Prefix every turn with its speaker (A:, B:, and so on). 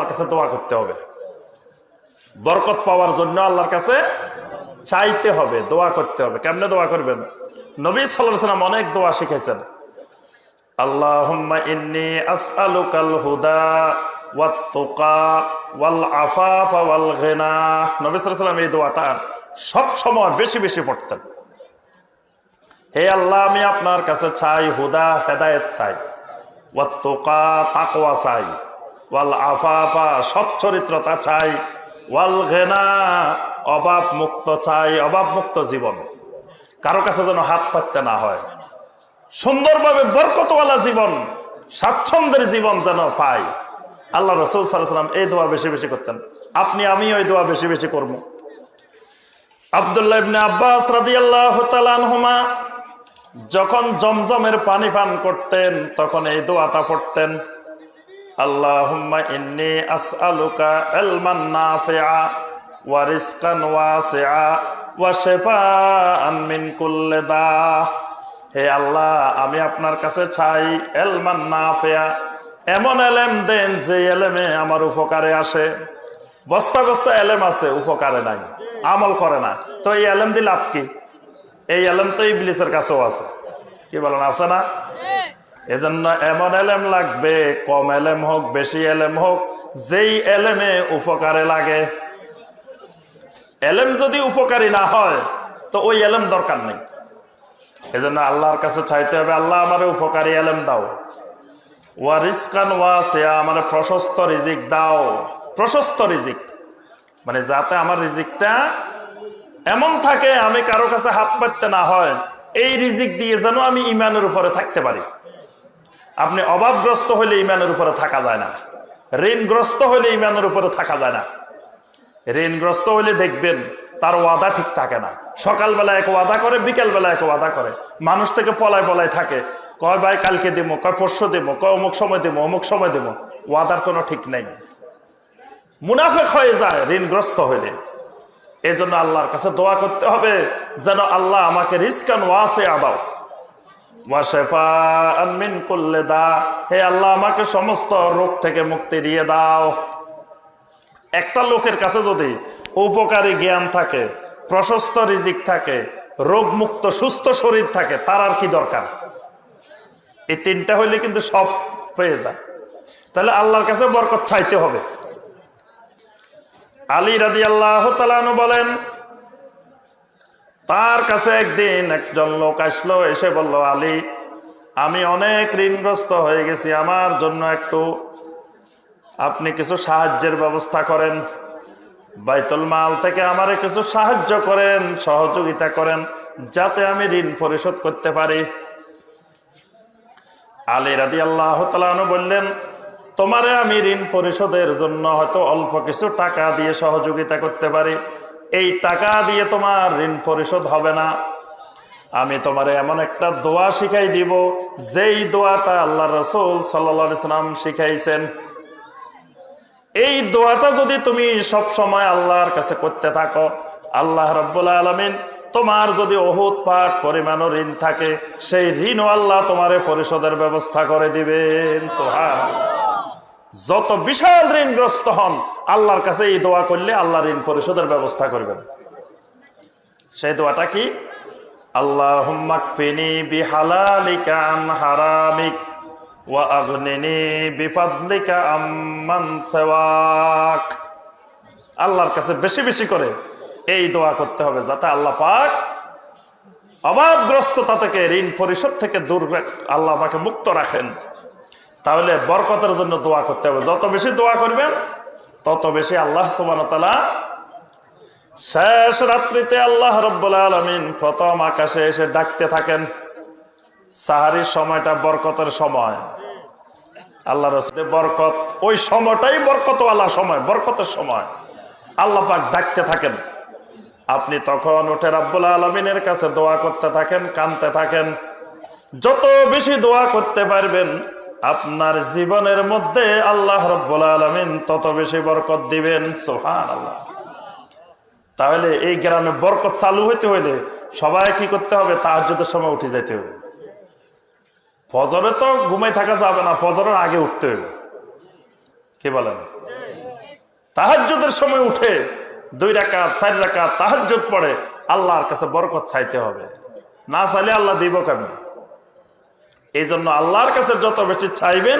A: আল্লাহর কাছে দোয়া করতে হবে। বরকত পাওয়ার জন্য আল্লাহর কাছে চাইতে হবে, দোয়া করতে হবে। কেমনে দোয়া করবেন? নবী সাল্লাম অনেক দোয়া শিখেছেন। হুদা এই দোয়াটা সব সময় বেশি বেশি পড়তেন। হে আল্লাহ, আমি আপনার কাছে চাই, হুদা, হেদায়েত চাই ওয়াত তুকা তাকওয়া চাই। ওয়াল আফাফা, সচ্চরিত্রতা চাই। ওয়াল ঘেনা, অভাব মুক্ত চাই, অভাব মুক্ত জীবন। কারও কাছে যেন হাত পাততে না হয়। সুন্দরভাবে বরকতওয়ালা জীবন, স্বাচ্ছন্দ্যের জীবন যেন পাই। আল্লাহ রসুল সাল্লাম এই দোয়া বেশি বেশি করতেন। আপনি আমি ওই দোয়া বেশি বেশি করব। আবদুল্লাহ ইবনে আব্বাস রাদিয়াল্লাহু তাআলা আনহুমা যখন জমজমের পানি পান করতেন, তখন এই দোয়াটা পড়তেন আল্লাহুম্মা ইন্নী আসআলুকা ইলমান নাফিআ ওয়া রিজকান ওয়াসিআ ওয়া শিফাআন মিন কুল্লি হে আল্লাহ, আমি আপনার কাছে চাই এলমান নাফিআ। এমন এলেম দেন যে এলেমে আমার উপকারে আসে। বস্তা বস্তা এলেম আছে, উপকারে নাই, আমল করে না। তো এই এলেম দিয়ে লাভ কি? এই এলেম তো ইবলিসের কাছেও আছে। কি বলেন, আছে না? এজন্য এমন এলেম লাগবে, কম এলেম হোক, বেশি এলেম হোক, যেই এলেমে উপকারে লাগে। এলেম যদি উপকারী না হয়, তো ওই এলেম দরকার নেই। এজন্য আল্লাহর কাছে চাইতে হবে, আল্লাহ আমার উপকারী এলেম দাও। ওয়া রিস্কান ওয়া সে আমার প্রশস্ত রিজিক দাও। প্রশস্ত রিজিক মানে যাতে আমার রিজিকটা এমন থাকে, আমি কারও কাছে হাত পাততে না হয়, এই রিজিক দিয়ে যেন আমি ইমানের উপরে থাকতে পারি। আপনি অভাবগ্রস্ত হলে ইমানের উপরে থাকা যায় না। ঋণগ্রস্ত হলে ইমানের উপরে থাকা যায় না। ঋণগ্রস্ত হলে দেখবেন তার ওয়াদা ঠিক থাকে না। সকালবেলা এক ওয়াদা করে, বিকেলবেলা এক ওয়াদা করে। মানুষ থেকে পলায় পলায় থাকে। কয় ভাই কালকে দেবো কয় পরশু দেবো কয় অমুক সময় দেবো অমুক সময় দেবো ওয়াদার কোনো ঠিক নেই। মুনাফেক হয়ে যায় ঋণগ্রস্ত হইলে। এই জন্য আল্লাহর কাছে দোয়া করতে হবে, যেন আল্লাহ আমাকে রিস্কান ওয়াসে আদাও আনমিন করলে দা। হে আল্লাহ, আমাকে সমস্ত রোগ থেকে মুক্তি দিয়ে দাও। একটা লোকের কাছে যদি উপকারী জ্ঞান থাকে, প্রশস্ত রিজিক থাকে, রোগমুক্ত, সুস্থ শরীর থাকে, তার আর কি দরকার? এই তিনটা হইলে কিন্তু সব পেয়ে যায়। তাহলে আল্লাহর কাছে বরকত চাইতে হবে। আলী রাদি আল্লাহ বলেন তার কাছে একদিন একজন লোক আসলো, এসে বলল, আলী, আমি অনেক ঋণগ্রস্ত হয়ে গেছি, আমার জন্য একটু আপনি কিছু সাহায্যের ব্যবস্থা করেন। বাইতুল মাল থেকে আমারে কিছু সাহায্য করেন, সহযোগিতা করেন, যাতে আমি ঋণ পরিশোধ করতে পারি। আলী রাদি আল্লাহ তালানু বললেন, তোমারে আমি ঋণ পরিশোধের জন্য হয়তো অল্প কিছু টাকা দিয়ে সহযোগিতা করতে পারি এই টাকা দিয়ে তোমার ঋণ পরিশোধ হবে না। আমি তোমারে এমন একটা দোয়া শিখাই দিব, যেই দোয়াটা আল্লাহ রসুল সাল্লা সাল্লাম শিখাইছেন। এই দোয়াটা যদি তুমি সব সময় আল্লাহর কাছে করতে থাকো, আল্লাহ রব্বুল্লা আলমিন তোমার যদি অহুত পাঠ পরিমাণ ঋণ থাকে, সেই ঋণও আল্লাহ তোমারে পরিশোধের ব্যবস্থা করে দিবেন। সোহান যত বিশাল ঋণগ্রস্ত হন, আল্লাহর কাছে এই দোয়া করলে আল্লাহ ঋণ পরিশোধের ব্যবস্থা করবেন। সেই দোয়াটা কি? আল্লাহ বিহালালিকা হারামিক ওয়া আগনিনি বিফাদলিকা আম্মান সেওয়াক। আল্লাহর কাছে বেশি বেশি করে এই দোয়া করতে হবে যাতে আল্লাহ পাক অভাবগ্রস্ততা থেকে, ঋণ পরিশোধ থেকে দূর আল্লাহ আমাকে মুক্ত রাখেন। তাহলে বরকতের জন্য দোয়া করতে হবে। যত বেশি দোয়া করবেন, তত বেশি আল্লাহ সুবানতালা শেষ রাত্রিতে আল্লাহ রব্বুল আলমিন প্রথম আকাশে এসে ডাকতে থাকেন। সাহারির সময়টা বরকতের সময়। আল্লাহ রসুলের বরকত, ওই সময়টাই বরকতওয়ালা সময়, বরকতের সময়। আল্লাহ পাক ডাকতে থাকেন। আপনি তখন উঠে রাব্বুল আলমিনের কাছে দোয়া করতে থাকেন, কানতে থাকেন। যত বেশি দোয়া করতে পারবেন আপনার জীবনের মধ্যে আল্লাহ রব্বুল আলমিন তত বেশি বরকত দিবেন সোহান আল্লাহ তাহলে এই গ্রামে বরকত চালু হইতে হইলে সবাই কি করতে হবে? তাহাজ্জুদের সময় উঠে যেতে হবে। ফজরে তো ঘুমাই থাকা যাবে না, ফজরের আগে উঠতে হবে। কি বলেন? তাহাজ্জুদের সময় উঠে দুই রাকাত, চার রাকাত তাহাজ্জুদ পড়ে আল্লাহর কাছে বরকত চাইতে হবে। না চাইলে আল্লাহ দিব কেমন? এই জন্য আল্লাহর কাছে যত বেশি চাইবেন